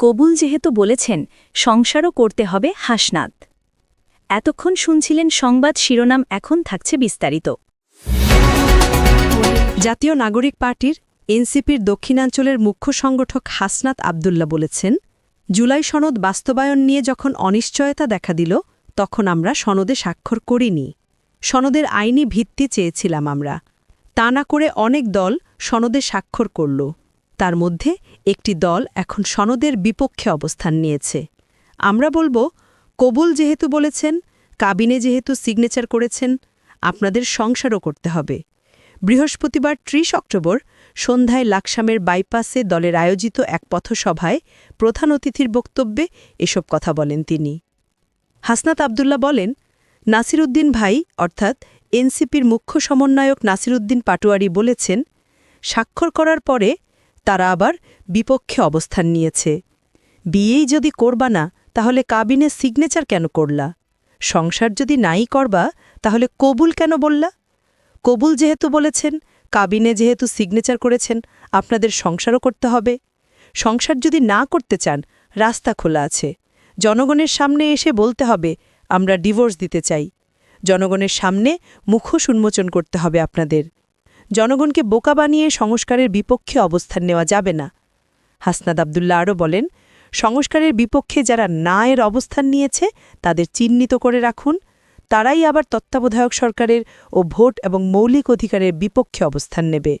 কবুল যেহেতু বলেছেন, সংসারও করতে হবে হাসনাত। এতক্ষণ শুনছিলেন সংবাদ শিরোনাম এখন থাকছে বিস্তারিত। জাতীয় নাগরিক পার্টির এনসিপির দক্ষিণাঞ্চলের মুখ্য সংগঠক হাসনাত আবদুল্লা বলেছেন, জুলাই সনদ বাস্তবায়ন নিয়ে যখন অনিশ্চয়তা দেখা দিল, তখন আমরা সনদে স্বাক্ষর করিনি। সনদের আইনি ভিত্তি চেয়েছিলাম আমরা। তা না করে অনেক দল সনদে স্বাক্ষর করল। তার মধ্যে একটি দল এখন সনদের বিপক্ষে অবস্থান নিয়েছে। আমরা বলব, কবুল যেহেতু বলেছেন, কাবিনে যেহেতু সিগনেচার করেছেন, আপনাদের সংসারও করতে হবে। বৃহস্পতিবার ত্রিশ অক্টোবর সন্ধ্যায় লাকসামের বাইপাসে দলের আয়োজিত এক পথসভায় প্রধান অতিথির বক্তব্যে এসব কথা বলেন তিনি। হাসনাত আবদুল্লা বলেন, নাসিরুদ্দিন ভাই, অর্থাৎ এনসিপির মুখ্য সমন্বয়ক নাসিরুদ্দিন পাটোয়ারি বলেছেন, স্বাক্ষর করার পরে তারা আবার বিপক্ষে অবস্থান নিয়েছে। বিয়েই যদি করবা না, তাহলে কাবিনে সিগনেচার কেন করলা? সংসার যদি নাই করবা, তাহলে কবুল কেন বললা? কবুল যেহেতু বলেছেন, কাবিনে যেহেতু সিগনেচার করেছেন, আপনাদের সংসারও করতে হবে। সংসার যদি না করতে চান, রাস্তা খোলা আছে। জনগণের সামনে এসে বলতে হবে, আমরা ডিভোর্স দিতে চাই। জনগণের সামনে মুখোশ উন্মোচন করতে হবে আপনাদের। জনগণকে বোকা বানিয়ে সংস্কারের বিপক্ষে অবস্থান নেওয়া যাবে না। হাসনাদ আবদুল্লা আরও বলেন, সংস্কারের বিপক্ষে যারা না এর অবস্থান নিয়েছে, তাদের চিহ্নিত করে রাখুন। তারাই আবার তত্ত্বাবধায়ক সরকারের ও ভোট এবং মৌলিক অধিকারের বিপক্ষে অবস্থান নেবে।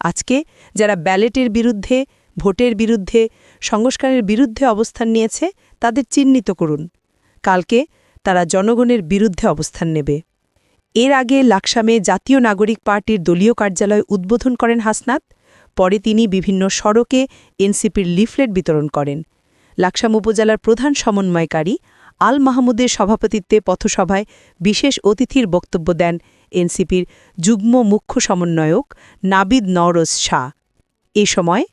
আজকে যারা ব্যালেটের বিরুদ্ধে, ভোটের বিরুদ্ধে, সংস্কারের বিরুদ্ধে অবস্থান নিয়েছে, তাদের চিহ্নিত করুন। কালকে তারা জনগণের বিরুদ্ধে অবস্থান নেবে। এর আগে লাকসামে জাতীয় নাগরিক পার্টির দলীয় কার্যালয় উদ্বোধন করেন হাসনাত। পরে তিনি বিভিন্ন সড়কে এনসিপির লিফলেট বিতরণ করেন। লাকসাম উপজেলার প্রধান সমন্বয়কারী আল মাহমুদের সভাপতিত্বে পথসভায় বিশেষ অতিথির বক্তব্য দেন এনসিপির যুগ্ম মুখ্য সমন্বয়ক নাবিদ নওরোজ শাহ। এ সময়